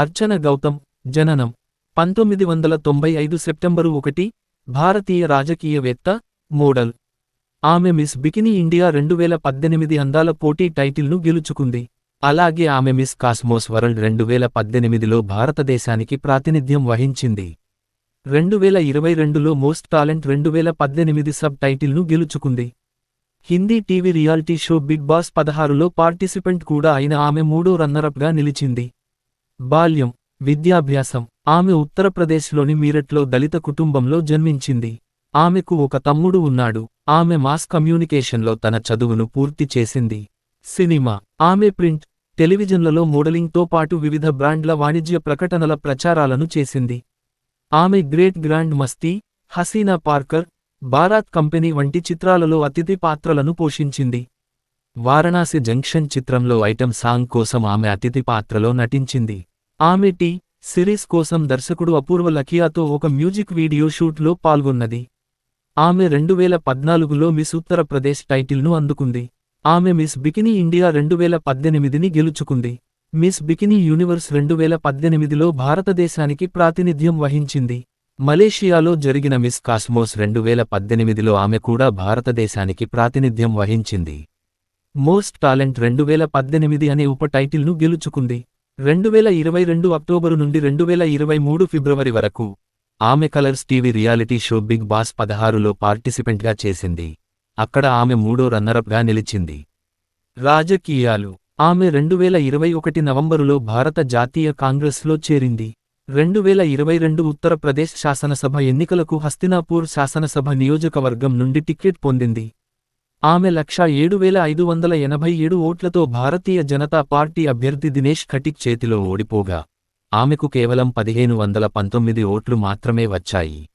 అర్చన గౌతమ్ జననం పంతొమ్మిది వందల తొంభై ఐదు సెప్టెంబరు ఒకటి భారతీయ రాజకీయవేత్త మోడల్. ఆమె మిస్ బికినీ ఇండియా రెండు వేల పద్దెనిమిది అందాల పోటీ టైటిల్ను గెలుచుకుంది. అలాగే ఆమె మిస్ కాస్మోస్ వరల్డ్ రెండు వేల పద్దెనిమిదిలో భారతదేశానికి ప్రాతినిధ్యం వహించింది. రెండు వేల ఇరవై రెండులో మోస్ట్ టాలెంట్ రెండు వేల పద్దెనిమిది సబ్ టైటిల్ను గెలుచుకుంది. Hindi TV reality show Bigg Boss పదహారులో పార్టిసిపెంట్ కూడా అయిన ఆమె మూడో రన్నరప్గా నిలిచింది. బాల్యం విద్యాభ్యాసం. ఆమె ఉత్తరప్రదేశ్లోని మీరట్లో దళిత కుటుంబంలో జన్మించింది. ఆమెకు ఒక తమ్ముడు ఉన్నాడు. ఆమె మాస్ కమ్యూనికేషన్లో తన చదువును పూర్తి చేసింది. సినిమా. ఆమె ప్రింట్ టెలివిజన్లలో మోడలింగ్తో పాటు వివిధ బ్రాండ్ల వాణిజ్య ప్రకటనల ప్రచారాలను చేసింది. ఆమె గ్రేట్ గ్రాండ్ మస్తీ హసీనా పార్కర్ బారాత్ కంపెనీ వంటి చిత్రాలలో అతిథి పాత్రలను పోషించింది. వారణాసి జంక్షన్ చిత్రంలో ఐటెం సాంగ్ కోసం ఆమె అతిథి పాత్రలో నటించింది. ఆమె టీ సిరీస్ కోసం దర్శకుడు అపూర్వ లకియాతో ఒక మ్యూజిక్ వీడియో షూట్లో పాల్గొన్నది. ఆమె రెండు వేల పద్నాలుగులో మిస్ ఉత్తరప్రదేశ్ టైటిల్ను అందుకుంది. ఆమె మిస్ బికినీ ఇండియా రెండు వేల పద్దెనిమిదిని గెలుచుకుంది. మిస్ బికినీ యూనివర్స్ రెండు వేల పద్దెనిమిదిలో భారతదేశానికి ప్రాతినిధ్యం వహించింది. మలేషియాలో జరిగిన మిస్ కాస్మోస్ రెండు వేల పద్దెనిమిదిలో ఆమె కూడా భారతదేశానికి ప్రాతినిధ్యం వహించింది. మోస్ట్ టాలెంట్ రెండు వేల పద్దెనిమిది అనే ఉప టైటిల్ను గెలుచుకుంది. రెండు వేల ఇరవై రెండు అక్టోబరు నుండి రెండు వేల ఇరవై మూడు ఫిబ్రవరి వరకు ఆమె Colors TV reality show Bigg Boss పదహారులో పార్టిసిపెంట్గా చేసింది. అక్కడ ఆమె మూడో రన్నరప్గా నిలిచింది. రాజకీయాలు. ఆమె రెండు వేల ఇరవై ఒకటి నవంబరులో భారత జాతీయ కాంగ్రెస్లో చేరింది. రెండు వేల ఇరవై రెండు ఉత్తరప్రదేశ్ శాసనసభ ఎన్నికలకు హస్తినాపూర్ శాసనసభ నియోజకవర్గం నుండి టికెట్ పొందింది. ఆమె లక్ష ఏడు వేల ఐదు వందల ఎనభై ఏడు ఓట్లతో భారతీయ జనతా పార్టీ అభ్యర్థి దినేష్ ఖటిక్ చేతిలో ఓడిపోగా. ఆమెకు కేవలం పదిహేను వందల పంతొమ్మిది ఓట్లు మాత్రమే వచ్చాయి.